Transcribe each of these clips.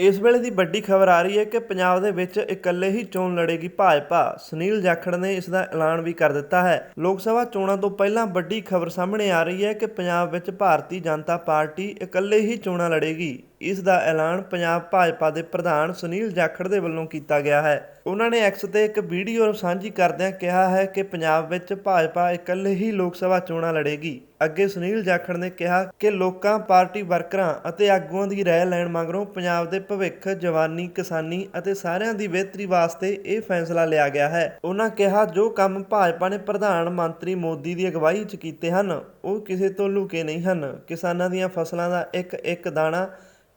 ਇਸ ਵੇਲੇ ਦੀ ਵੱਡੀ ਖਬਰ ਆ ਰਹੀ ਹੈ ਕਿ ਪੰਜਾਬ ਦੇ ਵਿੱਚ ਇਕੱਲੇ ਹੀ ਚੋਣ ਲੜੇਗੀ ਭਾਜਪਾ। ਸੁਨੀਲ ਜਾਖੜ ਨੇ ਇਸ ਦਾ ਐਲਾਨ ਵੀ ਕਰ ਦਿੱਤਾ ਹੈ। ਲੋਕ ਸਭਾ ਚੋਣਾਂ ਤੋਂ ਪਹਿਲਾਂ ਵੱਡੀ ਖਬਰ ਸਾਹਮਣੇ ਆ ਰਹੀ ਹੈ ਕਿ ਪੰਜਾਬ ਵਿੱਚ ਭਾਰਤੀ ਜਨਤਾ ਪਾਰਟੀ ਇਕੱਲੇ ਹੀ ਚੋਣਾਂ ਲੜੇਗੀ। ਇਸ ਦਾ ਐਲਾਨ ਪੰਜਾਬ ਭਾਜਪਾ ਦੇ ਪ੍ਰਧਾਨ ਸੁਨੀਲ ਜਾਖੜ ਦੇ ਵੱਲੋਂ ਕੀਤਾ ਗਿਆ ਹੈ। ਉਹਨਾਂ ਨੇ ਐਕਸ ਤੇ ਇੱਕ ਵੀਡੀਓ ਸਾਂਝੀ ਕਰਦਿਆਂ ਕਿਹਾ ਹੈ ਕਿ ਪੰਜਾਬ ਵਿੱਚ ਭਾਜਪਾ ਇਕੱਲੇ ਹੀ ਲੋਕ ਸਭਾ ਚੋਣਾਂ ਲੜੇਗੀ। ਅੱਗੇ ਸੁਨੀਲ ਜਾਖੜ ਨੇ ਕਿਹਾ ਕਿ ਲੋਕਾਂ, ਪਾਰਟੀ ਵਰਕਰਾਂ ਅਤੇ ਆਗੂਆਂ ਦੀ ਰਾਏ ਲੈਣ ਮਗਰੋਂ ਪੰਜਾਬ ਦੇ ਭਵਿੱਖ, ਜਵਾਨੀ, ਕਿਸਾਨੀ ਅਤੇ ਸਾਰਿਆਂ ਦੀ ਬਿਹਤਰੀ ਵਾਸਤੇ ਇਹ ਫੈਸਲਾ ਲਿਆ ਗਿਆ ਹੈ। ਉਹਨਾਂ ਕਿਹਾ, ਜੋ ਕੰਮ ਭਾਜਪਾ ਨੇ ਪ੍ਰਧਾਨ ਮੰਤਰੀ ਮੋਦੀ ਦੀ ਅਗਵਾਈ 'ਚ ਕੀਤੇ ਹਨ, ਉਹ ਕਿਸੇ ਤੋਂ ਲੁਕੇ ਨਹੀਂ ਹਨ। ਕਿਸਾਨਾਂ ਦੀਆਂ ਫਸਲਾਂ ਦਾ ਇੱਕ ਇੱਕ ਦਾਣਾ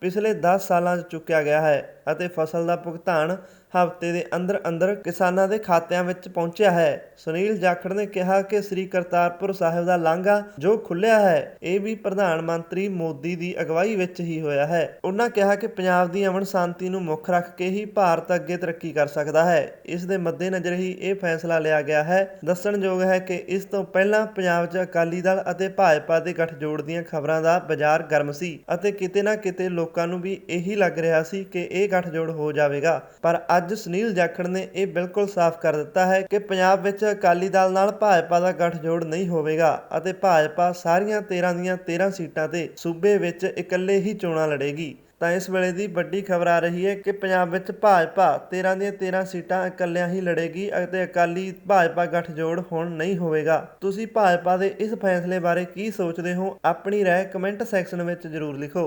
ਪਿਛਲੇ 10 ਸਾਲਾਂ 'ਚ ਚੁੱਕਿਆ ਗਿਆ ਹੈ। ਅਤੇ ਫਸਲ ਦਾ ਭੁਗਤਾਨ ਹਫ਼ਤੇ ਦੇ ਅੰਦਰ ਅੰਦਰ ਕਿਸਾਨਾਂ ਦੇ ਖਾਤਿਆਂ ਵਿੱਚ ਪਹੁੰਚਿਆ ਹੈ। ਸੁਨੀਲ ਜਾਖੜ ਨੇ ਕਿਹਾ ਕਿ ਸ੍ਰੀ ਕਰਤਾਰਪੁਰ ਸਾਹਿਬ ਦਾ ਲਾਂਘਾ ਜੋ ਖੁੱਲਿਆ ਹੈ, ਇਹ ਵੀ ਪ੍ਰਧਾਨ ਮੰਤਰੀ ਮੋਦੀ ਦੀ ਅਗਵਾਈ ਵਿੱਚ ਹੀ ਹੋਇਆ ਹੈ। ਉਹਨਾਂ ਕਿਹਾ ਕਿ ਪੰਜਾਬ ਦੀ ਅਮਨ ਸ਼ਾਂਤੀ ਨੂੰ ਮੁੱਖ ਰੱਖ ਕੇ ਹੀ ਭਾਰਤ ਅੱਗੇ ਤਰੱਕੀ ਕਰ ਸਕਦਾ ਹੈ। ਇਸ ਦੇ ਮੱਦੇਨਜ਼ਰ ਹੀ ਇਹ ਫੈਸਲਾ ਲਿਆ ਗਿਆ ਹੈ। ਦੱਸਣਯੋਗ ਹੈ ਕਿ ਇਸ ਤੋਂ ਪਹਿਲਾਂ ਪੰਜਾਬ 'ਚ ਅਕਾਲੀ ਦਲ ਅਤੇ ਭਾਜਪਾ ਦੇ ਗੱਠਜੋੜ ਦੀਆਂ ਖਬਰਾਂ ਦਾ ਬਾਜ਼ਾਰ ਗਰਮ ਸੀ ਅਤੇ ਕਿਤੇ ਨਾ ਕਿਤੇ ਲੋਕਾਂ ਨੂੰ ਵੀ ਇਹੀ ਲੱਗ ਰਿਹਾ ਸੀ ਕਿ ਇਹ ਗੱਠਜੋੜ ਹੋ ਜਾਵੇਗਾ। ਪਰ ਅੱਜ ਸੁਨੀਲ ਜਾਖੜ ਨੇ ਇਹ ਬਿਲਕੁਲ ਸਾਫ਼ ਕਰ ਦਿੱਤਾ ਹੈ ਕਿ ਪੰਜਾਬ ਵਿੱਚ ਅਕਾਲੀ ਦਲ ਨਾਲ ਭਾਜਪਾ ਦਾ ਗੱਠਜੋੜ ਨਹੀਂ ਹੋਵੇਗਾ ਅਤੇ ਭਾਜਪਾ ਸਾਰੀਆਂ 13 ਦੀਆਂ 13 ਸੀਟਾਂ ਤੇ ਸੂਬੇ ਵਿੱਚ ਇਕੱਲੇ ਹੀ ਚੋਣਾਂ ਲੜੇਗੀ। ਤਾਂ ਇਸ ਵੇਲੇ ਦੀ ਵੱਡੀ ਖਬਰ ਆ ਰਹੀ ਹੈ ਕਿ ਪੰਜਾਬ ਵਿੱਚ ਭਾਜਪਾ 13 ਦੀਆਂ 13 ਸੀਟਾਂ ਇਕੱਲਿਆਂ ਹੀ ਲੜੇਗੀ ਅਤੇ ਅਕਾਲੀ ਭਾਜਪਾ ਗੱਠਜੋੜ ਹੁਣ ਨਹੀਂ ਹੋਵੇਗਾ। ਤੁਸੀਂ ਭਾਜਪਾ ਦੇ ਇਸ ਫੈਸਲੇ ਬਾਰੇ ਕੀ ਸੋਚਦੇ ਹੋ? ਆਪਣੀ ਰਾਏ ਕਮੈਂਟ ਸੈਕਸ਼ਨ ਵਿੱਚ ਜ਼ਰੂਰ ਲਿਖੋ।